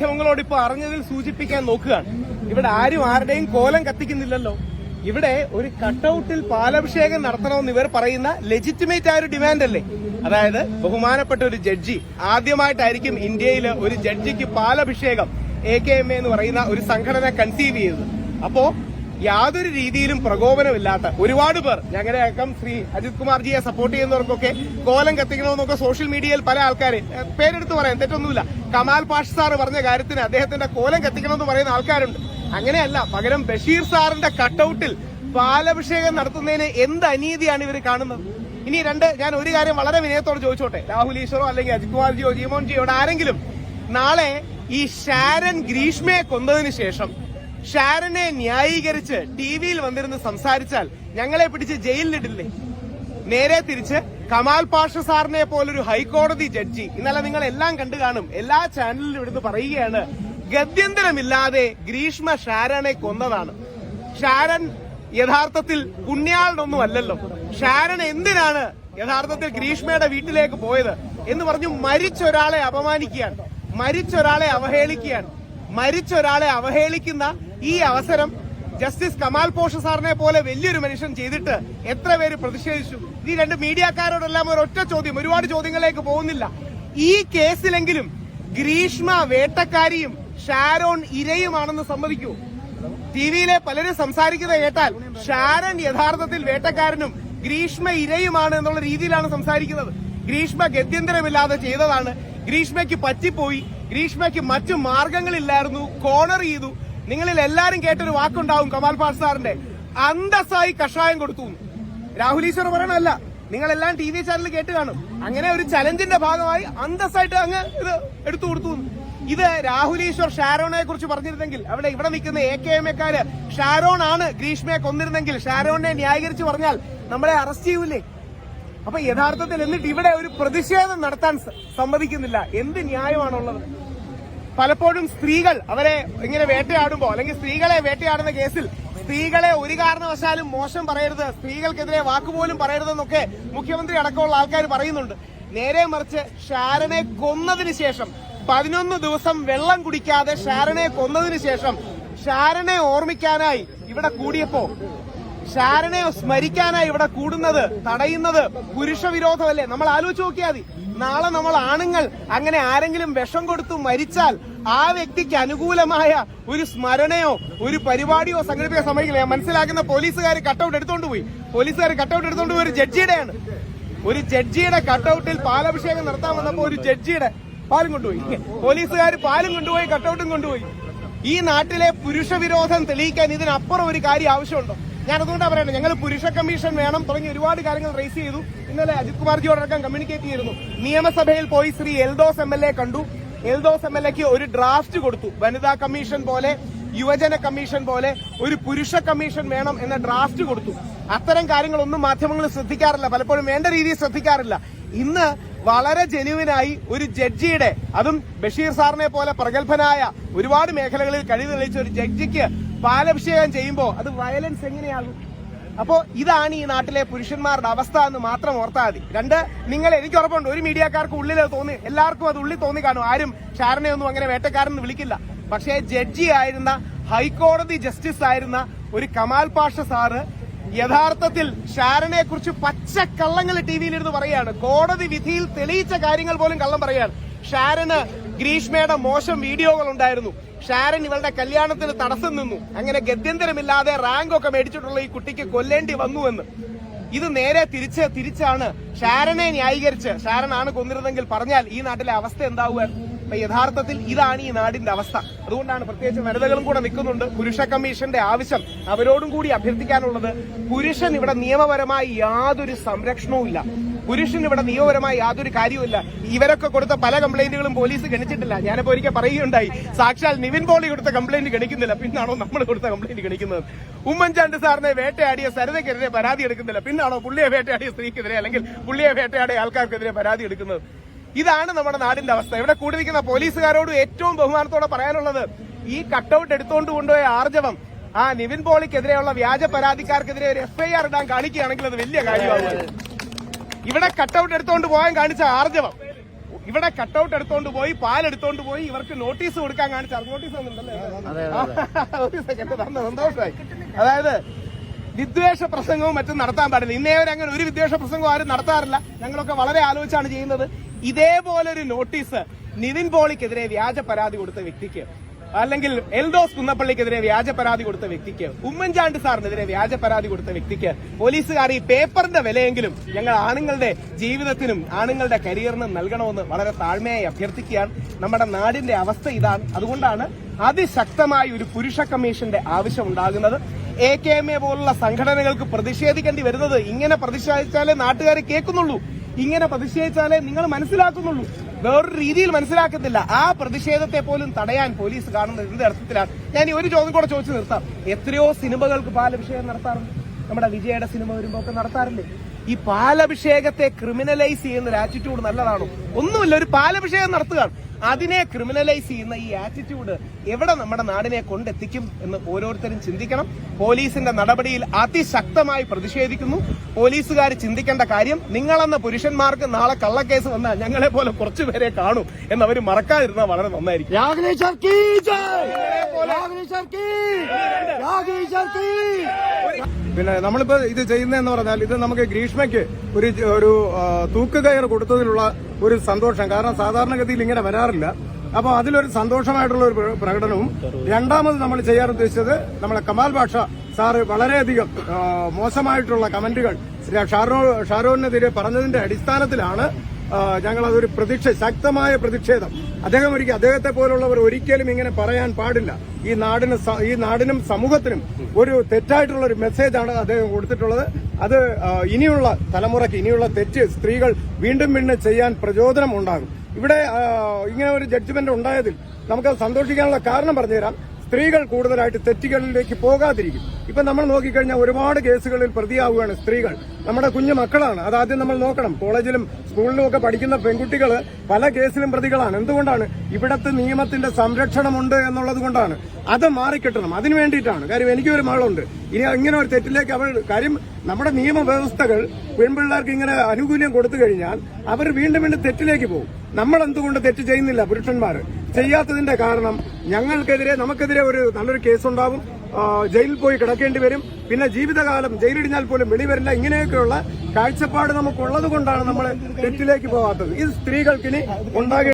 മാധ്യമങ്ങളോട് ഇപ്പൊ അറിഞ്ഞതിൽ സൂചിപ്പിക്കാൻ നോക്കുകയാണ്. ഇവിടെ ആരും ആരുടെയും കോലം കത്തിക്കുന്നില്ലല്ലോ. ഇവിടെ ഒരു കട്ടൌട്ടിൽ പാലഭിഷേകം നടത്തണമെന്ന് ഇവർ പറയുന്ന ലെജിറ്റിമേറ്റ് ആയ ഒരു ഡിമാൻഡ് അല്ലേ? അതായത് ബഹുമാനപ്പെട്ട ഒരു ജഡ്ജി. ആദ്യമായിട്ടായിരിക്കും ഇന്ത്യയിൽ ഒരു ജഡ്ജിക്ക് പാലഭിഷേകം എ കെ എം എ എന്ന് പറയുന്ന ഒരു സംഘടന കൺസീവ് ചെയ്തത് അപ്പോ യാതൊരു രീതിയിലും പ്രകോപനമില്ലാത്ത ഒരുപാട് പേർ ഞങ്ങളുടെ അക്കം ശ്രീ അജിത് കുമാർജിയെ സപ്പോർട്ട് ചെയ്യുന്നവർക്കൊക്കെ കോലം കത്തിക്കണമെന്നൊക്കെ സോഷ്യൽ മീഡിയയിൽ പല ആൾക്കാർ പേരെടുത്ത് പറയാം. തെറ്റൊന്നുമില്ല. കമാൽ പാഷ് സാർ പറഞ്ഞ കാര്യത്തിന് അദ്ദേഹത്തിന്റെ കോലം കത്തിക്കണമെന്ന് പറയുന്ന ആൾക്കാരുണ്ട്. അങ്ങനെയല്ല പകരം ബഷീർ സാറിന്റെ കട്ടൌട്ടിൽ പാലഭിഷേകം നടത്തുന്നതിന് എന്ത് അനീതിയാണ് ഇവർ കാണുന്നത്? ഇനി രണ്ട് ഞാൻ ഒരു കാര്യം വളരെ വിനയത്തോട് ചോദിച്ചോട്ടെ. രാഹുൽ ഈശ്വറോ അല്ലെങ്കിൽ അജിത് കുമാർജിയോ ജീമോൻജിയോട് ആരെങ്കിലും നാളെ ഈ ഷാരൻ ഗ്രീഷ്മയെ കൊന്നതിന് ശേഷം ഷാരനെ ന്യായീകരിച്ച് ടി വിയിൽ വന്നിരുന്ന് സംസാരിച്ചാൽ ഞങ്ങളെ പിടിച്ച് ജയിലിലിടില്ലേ? നേരെ തിരിച്ച് കമാൽ പാഷ സാറിനെ പോലൊരു ഹൈക്കോടതി ജഡ്ജി. ഇന്നലെ നിങ്ങൾ എല്ലാം കണ്ടു കാണും. എല്ലാ ചാനലിലും ഇവിടുന്ന് പറയുകയാണ് ഗത്യന്തരമില്ലാതെ ഗ്രീഷ്മ ഷാരനെ കൊന്നതാണ്. ഷാരൻ യഥാർത്ഥത്തിൽ പുണ്യാളനൊന്നും അല്ലല്ലോ. ഷാരൻ എന്തിനാണ് യഥാർത്ഥത്തിൽ ഗ്രീഷ്മയുടെ വീട്ടിലേക്ക് പോയത് എന്ന് പറഞ്ഞു മരിച്ചൊരാളെ അപമാനിക്കുകയാണ്. മരിച്ചൊരാളെ അവഹേളിക്കുകയാണ്. മരിച്ചൊരാളെ അവഹേളിക്കുന്ന ഈ അവസരം ജസ്റ്റിസ് കമാൽ പോഷ സാറിനെ പോലെ വലിയൊരു മനുഷ്യൻ ചെയ്തിട്ട് എത്ര പേര് പ്രതിഷേധിച്ചു? ഈ രണ്ട് മീഡിയക്കാരോടെല്ലാം ഒരു ഒറ്റ ചോദ്യം ഒരുപാട് ചോദ്യങ്ങളിലേക്ക് പോകുന്നില്ല. ഈ കേസിലെങ്കിലും ഗ്രീഷ്മ വേട്ടക്കാരിയും ഷാരോൺ ഇരയുമാണെന്ന് സമ്മതിക്കൂ ടി വിയിലെ പലരും സംസാരിക്കുന്നത് കേട്ടാൽ ഷാരൻ യഥാർത്ഥത്തിൽ വേട്ടക്കാരനും ഗ്രീഷ്മ ഇരയുമാണ് എന്നുള്ള രീതിയിലാണ് സംസാരിക്കുന്നത്. ഗ്രീഷ്മ ഗത്യന്തരമില്ലാതെ ചെയ്തതാണ്. ഗ്രീഷ്മയ്ക്ക് പറ്റിപ്പോയി. ഗ്രീഷ്മയ്ക്ക് മറ്റു മാർഗങ്ങളില്ലായിരുന്നു. കോണർ ചെയ്തു. നിങ്ങളിൽ എല്ലാരും കേട്ടൊരു വാക്കുണ്ടാവും കമാൽ പാൽ സാറിന്റെ. അന്തസ്സായി കഷായം കൊടുത്തു. രാഹുൽ ഈശ്വർ പറയണല്ല നിങ്ങളെല്ലാം ടി വി ചാനൽ കേട്ട് കാണും. അങ്ങനെ ഒരു ചലഞ്ചിന്റെ ഭാഗമായി അന്തസ്സായിട്ട് അങ്ങ് ഇത് എടുത്തു കൊടുത്തു. ഇത് രാഹുൽ ഈശ്വർ ഷാരോണെ കുറിച്ച് പറഞ്ഞിരുന്നെങ്കിൽ അവിടെ ഇവിടെ നിൽക്കുന്ന എ കെ എം എക്കാര് ഷാരോൺ ആണ് ഗ്രീഷ്മയെ കൊന്നിരുന്നെങ്കിൽ ഷാരോണിനെ ന്യായീകരിച്ച് പറഞ്ഞാൽ നമ്മളെ അറസ്റ്റ് ചെയ്യൂലേ അപ്പൊ യഥാർത്ഥത്തിൽ എന്നിട്ട് ഇവിടെ ഒരു പ്രതിഷേധം നടത്താൻ സമ്മതിക്കുന്നില്ല. എന്ത് ന്യായമാണുള്ളത്? പലപ്പോഴും സ്ത്രീകൾ അവരെ ഇങ്ങനെ വേട്ടയാടുമ്പോ അല്ലെങ്കിൽ സ്ത്രീകളെ വേട്ടയാടുന്ന കേസിൽ സ്ത്രീകളെ ഒരു കാരണവശാലും മോശം പറയരുത് സ്ത്രീകൾക്കെതിരെ വാക്കുപോലും പറയരുതെന്നൊക്കെ മുഖ്യമന്ത്രി അടക്കമുള്ള ആൾക്കാർ പറയുന്നുണ്ട്. നേരെ മറിച്ച് ഷാരനെ കൊന്നതിന് ശേഷം പതിനൊന്ന് ദിവസം വെള്ളം കുടിക്കാതെ ഷാരനെ കൊന്നതിന് ശേഷം ഷാരനെ ഓർമ്മിക്കാനായി ഇവിടെ കൂടിയപ്പോ ഷാരനെ സ്മരിക്കാനായി ഇവിടെ കൂടുന്നത് തടയുന്നത് പുരുഷ വിരോധമല്ലേ? നമ്മൾ ആലോചിച്ച് നോക്കിയാൽ മതി. നാളെ നമ്മൾ ആണുങ്ങൾ അങ്ങനെ ആരെങ്കിലും വിഷം കൊടുത്തു മരിച്ചാൽ ആ വ്യക്തിക്ക് അനുകൂലമായ ഒരു സ്മരണയോ ഒരു പരിപാടിയോ സംഘടിപ്പിക്കാൻ സമ്മതിക്കില്ല. മനസ്സിലാക്കുന്ന പോലീസുകാർ കട്ടൗട്ട് എടുത്തോണ്ട് പോയി. പോലീസുകാർ കട്ടൗട്ട് എടുത്തോണ്ട് പോയി ഒരു ജഡ്ജിയുടെയാണ്. ഒരു ജഡ്ജിയുടെ കട്ടൗട്ടിൽ പാലഭിഷേകം നടത്താൻ വന്നപ്പോ ഒരു ജഡ്ജിയുടെ പാലും കൊണ്ടുപോയി. പോലീസുകാർ പാലും കൊണ്ടുപോയി കട്ടൗട്ടും കൊണ്ടുപോയി. ഈ നാട്ടിലെ പുരുഷ വിരോധം തെളിയിക്കാൻ ഇതിനപ്പുറം ഒരു കാര്യം ആവശ്യമുണ്ടോ? ഞാൻ അതുകൊണ്ടാണ് പറയുന്നത് ഞങ്ങൾ പുരുഷ കമ്മീഷൻ വേണം തുടങ്ങി ഒരുപാട് കാര്യങ്ങൾ റേസ് ചെയ്തു. ഇന്നലെ അജിത് കുമാർജിയോടക്കം കമ്മ്യൂണിക്കേറ്റ് ചെയ്തിരുന്നു. നിയമസഭയിൽ പോയി Shri Eldhose M L A കണ്ടു. എൽദോസ് എം എൽ എക്ക് ഒരു ഡ്രാഫ്റ്റ് കൊടുത്തു. വനിതാ കമ്മീഷൻ പോലെ യുവജന കമ്മീഷൻ പോലെ ഒരു പുരുഷ കമ്മീഷൻ വേണം എന്ന ഡ്രാഫ്റ്റ് കൊടുത്തു. അത്തരം കാര്യങ്ങളൊന്നും മാധ്യമങ്ങൾ ശ്രദ്ധിക്കാറില്ല. പലപ്പോഴും വേണ്ട രീതിയിൽ ശ്രദ്ധിക്കാറില്ല. ഇന്ന് വളരെ ജെന്യുവിനായി ഒരു ജഡ്ജിയുടെ അതും ബഷീർ സാറിനെ പോലെ പ്രഗത്ഭനായ ഒരുപാട് മേഖലകളിൽ കഴിവ് തെളിയിച്ച ഒരു ജഡ്ജിക്ക് പാലഭിഷേകം ചെയ്യുമ്പോൾ അത് വയലൻസ് എങ്ങനെയാകും? അപ്പോ ഇതാണ് ഈ നാട്ടിലെ പുരുഷന്മാരുടെ അവസ്ഥ എന്ന് മാത്രം ഓർത്താൽ മതി. രണ്ട് നിങ്ങൾ എനിക്ക് ഉറപ്പുണ്ട്. ഒരു മീഡിയക്കാർക്ക് ഉള്ളിൽ തോന്നി. എല്ലാവർക്കും അത് ഉള്ളിൽ തോന്നി കാണും. ആരും ഷാരനെ ഒന്നും അങ്ങനെ വേട്ടക്കാരെന്ന് വിളിക്കില്ല. പക്ഷേ ജഡ്ജി ആയിരുന്ന ഹൈക്കോടതി ജസ്റ്റിസ് ആയിരുന്ന ഒരു കമാൽ പാഷ സാറ് യഥാർത്ഥത്തിൽ ഷാരനെ കുറിച്ച് പച്ചക്കള്ളങ്ങൾ ടി വിയിലിരുന്ന് പറയാണ് കോടതി വിധിയിൽ തെളിയിച്ച കാര്യങ്ങൾ പോലും കള്ളം പറയാണ് ഷാരന് ഗ്രീഷ്മയുടെ മോശം വീഡിയോകൾ ഉണ്ടായിരുന്നു. ഷാരൻ ഇവളുടെ കല്യാണത്തിന് തടസ്സം നിന്നു. അങ്ങനെ ഗത്യന്തരമില്ലാതെ റാങ്ക് ഒക്കെ മേടിച്ചിട്ടുള്ള ഈ കുട്ടിക്ക് കൊല്ലേണ്ടി വന്നു എന്ന്. ഇത് നേരെ തിരിച്ച് തിരിച്ചാണ് ഷാരനെ ന്യായീകരിച്ച്. ഷാരനാണ് കൊന്നിരുന്നെങ്കിൽ പറഞ്ഞാൽ ഈ നാട്ടിലെ അവസ്ഥ എന്താവുക? യഥാർത്ഥത്തിൽ ഇതാണ് ഈ നാടിന്റെ അവസ്ഥ. അതുകൊണ്ടാണ് പ്രത്യേകിച്ച് വനിതകളും കൂടെ നിൽക്കുന്നുണ്ട്. പുരുഷ കമ്മീഷന്റെ ആവശ്യം അവരോടും കൂടി അഭ്യർത്ഥിക്കാനുള്ളത് പുരുഷൻ ഇവിടെ നിയമപരമായി യാതൊരു സംരക്ഷണവും ഇല്ല. പുരുഷൻ ഇവിടെ നിയമപരമായി യാതൊരു കാര്യവുമില്ല ഇവരൊക്കെ കൊടുത്ത പല കംപ്ലൈന്റുകളും പോലീസ് ഗണിച്ചിട്ടില്ല. ഞാനിപ്പോ ഒരിക്കൽ പറയുകയുണ്ടായി സാക്ഷാൽ നിവിൻ പോളി കൊടുത്ത കംപ്ലൈന്റ് ഗണിക്കുന്നില്ല. പിന്നാണോ നമ്മൾ കൊടുത്ത കംപ്ലൈന്റ് ഗണിക്കുന്നത്? ഉമ്മൻചാണ്ടി സാറിനെ വേട്ടയാടിയ സരിതയ്ക്കെതിരെ പരാതി എടുക്കുന്നില്ല. പിന്നാണോ പുള്ളിയെ വേട്ടയാടിയ സ്ത്രീക്കെതിരെ അല്ലെങ്കിൽ പുള്ളിയെ വേട്ടയാടിയ ആൾക്കാർക്കെതിരെ പരാതി എടുക്കുന്നത്? ഇതാണ് നമ്മുടെ നാടിന്റെ അവസ്ഥ. ഇവിടെ കൂടിയിരിക്കുന്ന പോലീസുകാരോട് ഏറ്റവും ബഹുമാനത്തോടെ പറയാനുള്ളത് ഈ കട്ടൌട്ട് എടുത്തുകൊണ്ട് കൊണ്ടുപോയ ആർജവം ആ നിവിൻ പോളിക്കെതിരെയുള്ള വ്യാജ പരാതിക്കാർക്കെതിരെ ഒരു എഫ്ഐആർ ഇടാൻ കാണിക്കുകയാണെങ്കിൽ അത് വലിയ കാര്യമാണ്. ഇവിടെ കട്ടൌട്ട് എടുത്തുകൊണ്ട് പോകാൻ കാണിച്ച ആർജവം ഇവിടെ കട്ടൗട്ട് എടുത്തോണ്ട് പോയി പാൽ എടുത്തോണ്ട് പോയി ഇവർക്ക് നോട്ടീസ് കൊടുക്കാൻ കാണിച്ച നോട്ടീസ് സന്തോഷമായി. അതായത് വിദ്വേഷ പ്രസംഗവും മറ്റും നടത്താൻ പാടില്ല. ഇന്നേവരെ അങ്ങനെ ഒരു വിദ്വേഷ പ്രസംഗവും ആരും നടത്താറില്ല. ഞങ്ങളൊക്കെ വളരെ ആലോചിച്ചാണ് ചെയ്യുന്നത്. ഇതേപോലൊരു നോട്ടീസ് നിവിൻ പോളിക്കെതിരെ വ്യാജ പരാതി കൊടുത്ത വ്യക്തിക്ക് അല്ലെങ്കിൽ എൽദോസ് കുന്നപ്പള്ളിക്കെതിരെ വ്യാജ പരാതി കൊടുത്ത വ്യക്തിക്ക് ഉമ്മൻചാണ്ടി സാറിനെതിരെ വ്യാജ പരാതി കൊടുത്ത വ്യക്തിക്ക് പോലീസുകാർ ഈ പേപ്പറിന്റെ വിലയെങ്കിലും ഞങ്ങൾ ആണുങ്ങളുടെ ജീവിതത്തിനും ആണുങ്ങളുടെ കരിയറിനും നൽകണമെന്ന് വളരെ താഴ്മയായി അഭ്യർത്ഥിക്കുകയാണ്. നമ്മുടെ നാടിന്റെ അവസ്ഥ ഇതാണ്. അതുകൊണ്ടാണ് അതിശക്തമായ ഒരു പുരുഷ കമ്മീഷന്റെ ആവശ്യം ഉണ്ടാകുന്നത്. എ കെ എം എ പോലുള്ള സംഘടനകൾക്ക് പ്രതിഷേധിക്കേണ്ടി വരുന്നത് ഇങ്ങനെ പ്രതിഷേധിച്ചാലേ നാട്ടുകാർ കേൾക്കുന്നുള്ളൂ. ഇങ്ങനെ പ്രതിഷേധിച്ചാലേ നിങ്ങൾ മനസ്സിലാക്കുന്നുള്ളൂ. വേറൊരു രീതിയിൽ മനസ്സിലാക്കത്തില്ല. ആ പ്രതിഷേധത്തെ പോലും തടയാൻ പോലീസ് കാണുന്നത് എന്ത് അർത്ഥത്തിലാണ്? ഞാൻ ഈ ഒരു ചോദ്യം കൂടെ ചോദിച്ചു നിർത്താം. എത്രയോ സിനിമകൾക്ക് ബാലഭിഷേകം നടത്താറുണ്ട്. നമ്മുടെ വിജയയുടെ സിനിമ വരുമ്പോ ഒക്കെ നടത്താറില്ലേ? ഈ പാലഭിഷേകത്തെ ക്രിമിനലൈസ് ചെയ്യുന്ന ഒരു ആറ്റിറ്റ്യൂഡ് നല്ലതാണോ? ഒന്നുമില്ല ഒരു പാലഭിഷേകം നടത്തുകയാണ്. അതിനെ ക്രിമിനലൈസ് ചെയ്യുന്ന ഈ ആറ്റിറ്റ്യൂഡ് എവിടെ നമ്മുടെ നാടിനെ കൊണ്ടെത്തിക്കും എന്ന് ഓരോരുത്തരും ചിന്തിക്കണം. പോലീസിന്റെ നടപടിയിൽ അതിശക്തമായി പ്രതിഷേധിക്കുന്നു. പോലീസുകാർ ചിന്തിക്കേണ്ട കാര്യം നിങ്ങളെന്ന പുരുഷന്മാർക്ക് നാളെ കള്ളക്കേസ് വന്നാൽ ഞങ്ങളെ പോലെ കുറച്ചുപേരെ കാണും എന്ന് അവർ മറക്കാതിരുന്നാൽ വളരെ നന്നായിരിക്കും. രാഘവേശ്വർ കീ ജയ്! രാഘവേശ്വർ കീ! രാഘവേശ്വർ കീ! പിന്നെ നമ്മളിപ്പോ ഇത് ചെയ്യുന്നതെന്ന് പറഞ്ഞാൽ ഇത് നമുക്ക് ഗ്രീഷ്മയ്ക്ക് ഒരു ഒരു തൂക്കുകയർ കൊടുത്തതിലുള്ള ഒരു സന്തോഷം. കാരണം സാധാരണഗതിയിൽ ഇങ്ങനെ വരാറില്ല. അപ്പോൾ അതിലൊരു സന്തോഷമായിട്ടുള്ള ഒരു പ്രകടനവും രണ്ടാമത് നമ്മൾ ചെയ്യാൻ ഉദ്ദേശിച്ചത് നമ്മളെ കമാൽ ഭാഷ സാറ് വളരെയധികം മോശമായിട്ടുള്ള കമന്റുകൾ ഷാരോ ഷാരോനെതിരെ പറഞ്ഞതിന്റെ അടിസ്ഥാനത്തിലാണ് ഞങ്ങൾ അതൊരു പ്രതിഷേധ ശക്തമായ പ്രതിഷേധം. അദ്ദേഹം ഒരിക്കൽ അദ്ദേഹത്തെ പോലുള്ളവർ ഒരിക്കലും ഇങ്ങനെ പറയാൻ പാടില്ല. ഈ നാടിന് ഈ നാടിനും സമൂഹത്തിനും ഒരു തെറ്റായിട്ടുള്ള ഒരു മെസ്സേജാണ് അദ്ദേഹം കൊടുത്തിട്ടുള്ളത്. അത് ഇനിയുള്ള തലമുറയ്ക്ക് ഇനിയുള്ള തെറ്റ് സ്ത്രീകൾ വീണ്ടും വീണ്ടും ചെയ്യാൻ പ്രചോദനം ഉണ്ടാകും. ഇവിടെ ഇങ്ങനെ ഒരു ജഡ്ജ്മെന്റ് ഉണ്ടായതിൽ നമുക്ക് സന്തോഷിക്കാനുള്ള കാരണം പറഞ്ഞുതരാം. സ്ത്രീകൾ കൂടുതലായിട്ട് തെറ്റുകളിലേക്ക് പോകാതിരിക്കും. ഇപ്പൊ നമ്മൾ നോക്കിക്കഴിഞ്ഞാൽ ഒരുപാട് കേസുകളിൽ പ്രതിയാവുകയാണ് സ്ത്രീകൾ. നമ്മുടെ കുഞ്ഞു മക്കളാണ്. അതാദ്യം നമ്മൾ നോക്കണം. കോളേജിലും സ്കൂളിലും ഒക്കെ പഠിക്കുന്ന പെൺകുട്ടികൾ പല കേസിലും പ്രതികളാണ്. എന്തുകൊണ്ടാണ്? ഇവിടത്തെ നിയമത്തിന്റെ സംരക്ഷണമുണ്ട് എന്നുള്ളത് കൊണ്ടാണ്. അത് മാറിക്കിട്ടണം. അതിനു വേണ്ടിയിട്ടാണ്. കാര്യം എനിക്കൊരു മകളുണ്ട്. ഇനി ഇങ്ങനെ ഒരു തെറ്റിലേക്ക് അവൾ കാര്യം നമ്മുടെ നിയമവ്യവസ്ഥകൾ പെൺപിള്ളേർക്ക് ഇങ്ങനെ ആനുകൂല്യം കൊടുത്തു കഴിഞ്ഞാൽ അവർ വീണ്ടും വീണ്ടും തെറ്റിലേക്ക് പോകും. നമ്മൾ എന്തുകൊണ്ട് തെറ്റ് ചെയ്യുന്നില്ല പുരുഷന്മാർ ചെയ്യാത്തതിന്റെ കാരണം ഞങ്ങൾക്കെതിരെ നമുക്കെതിരെ ഒരു നല്ലൊരു കേസുണ്ടാവും. ഉണ്ടാവും ജയിലിൽ പോയി കിടക്കേണ്ടി വരും. പിന്നെ ജീവിതകാലം ജയിലിടിഞ്ഞാൽ പോലും വെളി വരില്ല. ഇങ്ങനെയൊക്കെയുള്ള കാഴ്ചപ്പാട് നമുക്കുള്ളത് കൊണ്ടാണ് നമ്മൾ തെറ്റിലേക്ക് പോകാത്തത് ഇത് സ്ത്രീകൾക്കിനി ഉണ്ടാകേണ്ട